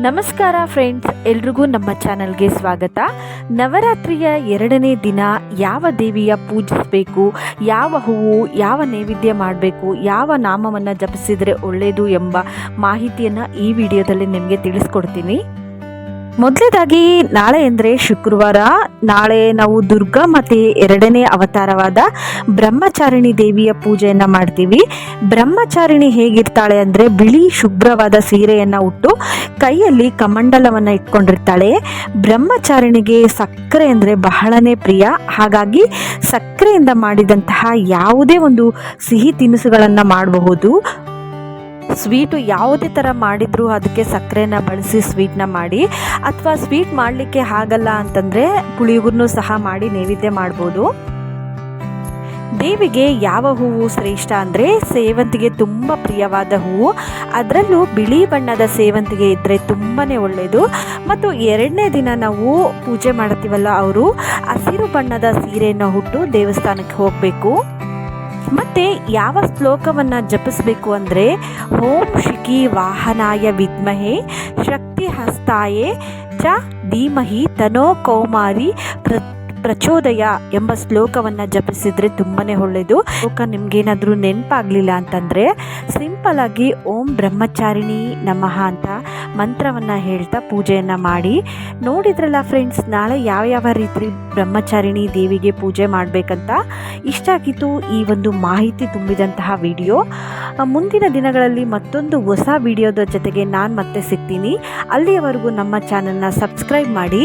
ನಮಸ್ಕಾರ ಫ್ರೆಂಡ್ಸ್ ಎಲ್ರಿಗೂ ನಮ್ಮ ಚಾನಲ್ಗೆ ಸ್ವಾಗತ. ನವರಾತ್ರಿಯ ಎರಡನೇ ದಿನ, ಯಾವ ದೇವಿಯ ಪೂಜಿಸಬೇಕು, ಯಾವ ಹೂವು, ಯಾವ ನೈವೇದ್ಯ ಮಾಡಬೇಕು, ಯಾವ ನಾಮವನ್ನು ಜಪಿಸಿದರೆ ಒಳ್ಳೆಯದು ಎಂಬ ಮಾಹಿತಿಯನ್ನು ಈ ವಿಡಿಯೋದಲ್ಲಿ ನಿಮಗೆ ತಿಳಿಸ್ಕೊಡ್ತೀನಿ. ಮೊದಲೇದಾಗಿ ನಾಳೆ ಅಂದರೆ ಶುಕ್ರವಾರ, ನಾಳೆ ನಾವು ದುರ್ಗಾ ಮಾತೆ ಎರಡನೇ ಅವತಾರವಾದ ಬ್ರಹ್ಮಚಾರಿಣಿ ದೇವಿಯ ಪೂಜೆಯನ್ನು ಮಾಡ್ತೀವಿ. ಬ್ರಹ್ಮಚಾರಿಣಿ ಹೇಗಿರ್ತಾಳೆ ಅಂದರೆ ಬಿಳಿ ಶುಭ್ರವಾದ ಸೀರೆಯನ್ನು ಉಟ್ಟು ಕೈಯಲ್ಲಿ ಕಮಂಡಲವನ್ನು ಇಟ್ಕೊಂಡಿರ್ತಾಳೆ. ಬ್ರಹ್ಮಚಾರಿಣಿಗೆ ಸಕ್ಕರೆ ಅಂದರೆ ಬಹಳನೇ ಪ್ರಿಯ. ಹಾಗಾಗಿ ಸಕ್ಕರೆಯಿಂದ ಮಾಡಿದಂತಹ ಯಾವುದೇ ಒಂದು ಸಿಹಿ ತಿನಿಸುಗಳನ್ನು ಮಾಡಬಹುದು. ಸ್ವೀಟು ಯಾವುದೇ ಥರ ಮಾಡಿದರೂ ಅದಕ್ಕೆ ಸಕ್ಕರೆನ ಬಳಸಿ ಸ್ವೀಟ್ನ ಮಾಡಿ ಅಥವಾ ಸ್ವೀಟ್ ಮಾಡಲಿಕ್ಕೆ ಆಗಲ್ಲ ಅಂತಂದರೆ ಪುಳಿಯೋಗರನ್ನು ಸಹ ಮಾಡಿ ನೈವೇದ್ಯ ಮಾಡ್ಬೋದು. ದೇವಿಗೆ ಯಾವ ಹೂವು ಶ್ರೇಷ್ಠ ಅಂದರೆ ಸೇವಂತಿಗೆ ತುಂಬ ಪ್ರಿಯವಾದ ಹೂವು. ಅದರಲ್ಲೂ ಬಿಳಿ ಬಣ್ಣದ ಸೇವಂತಿಗೆ ಇದ್ದರೆ ತುಂಬಾ ಒಳ್ಳೆಯದು ಮತ್ತು ಎರಡನೇ ದಿನ ನಾವು ಪೂಜೆ ಮಾಡ್ತೀವಲ್ಲ ಅವರು, ಹಸಿರು ಬಣ್ಣದ ಸೀರೆಯನ್ನು ಹುಟ್ಟು ದೇವಸ್ಥಾನಕ್ಕೆ ಹೋಗಬೇಕು. ಮತ್ತು ಯಾವ ಶ್ಲೋಕವನ್ನು ಜಪಿಸಬೇಕು ಅಂದರೆ, ಓಂ ಶಿಖಿ ವಾಹನಾಯ ವಿದ್ಮಹೆ ಶಕ್ತಿ ಹಸ್ತಾಯೇ ಚ ಧೀಮಹಿ ತನೋ ಕೌಮಾರಿ ಪ್ರ ಪ್ರಚೋದಯ ಎಂಬ ಶ್ಲೋಕವನ್ನು ಜಪಿಸಿದರೆ ತುಂಬಾ ಒಳ್ಳೆಯದು ಶ್ಲೋಕ ನಿಮಗೇನಾದರೂ ನೆನಪಾಗಲಿಲ್ಲ ಅಂತಂದರೆ, ಸಿಂಪಲ್ ಆಗಿ ಓಂ ಬ್ರಹ್ಮಚಾರಿಣಿ ನಮಃ ಅಂತ ಮಂತ್ರವನ್ನು ಹೇಳ್ತಾ ಪೂಜೆಯನ್ನು ಮಾಡಿ. ನೋಡಿದ್ರಲ್ಲ ಫ್ರೆಂಡ್ಸ್ ನಾಳೆ ಯಾವ ಯಾವ ರೀತಿ ಬ್ರಹ್ಮಚಾರಿಣಿ ದೇವಿಗೆ ಪೂಜೆ ಮಾಡಬೇಕಂತ? ಇಷ್ಟ ಆಗಿತ್ತು ಈ ಒಂದು ಮಾಹಿತಿ ತುಂಬಿದಂತಹ ವಿಡಿಯೋ. ಮುಂದಿನ ದಿನಗಳಲ್ಲಿ ಮತ್ತೊಂದು ಹೊಸ ವಿಡಿಯೋದ ಜೊತೆಗೆ ನಾನು ಮತ್ತೆ ಸಿಗ್ತೀನಿ. ಅಲ್ಲಿಯವರೆಗೂ ನಮ್ಮ ಚಾನಲ್ನ ಸಬ್ಸ್ಕ್ರೈಬ್ ಮಾಡಿ.